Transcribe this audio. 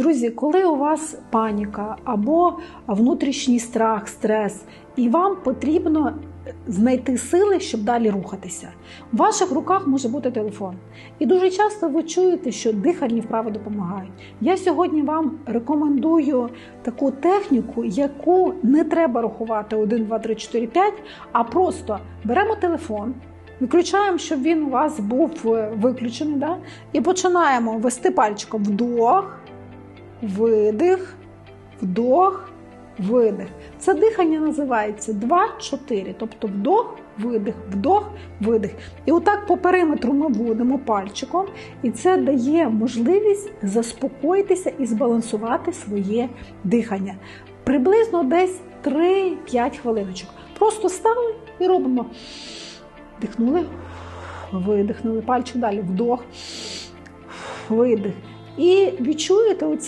Друзі, коли у вас паніка або внутрішній страх, стрес, і вам потрібно знайти сили, щоб далі рухатися. В ваших руках може бути телефон. І дуже часто ви чуєте, що дихальні вправи допомагають. Я сьогодні вам рекомендую таку техніку, яку не треба рахувати 1, 2, 3, 4, 5, а просто беремо телефон. Виключаємо, щоб він у вас був е, виключений, да? і починаємо вести пальчиком вдох, видих, вдох, видих. Це дихання називається 2-4, тобто вдох, видих, вдох, видих. І отак по периметру ми водимо пальчиком, і це дає можливість заспокоїтися і збалансувати своє дихання. Приблизно десь 3-5 хвилиночок. Просто стали і робимо. Дихнули, видихнули, пальчик далі, вдох, видих. І відчуєте оці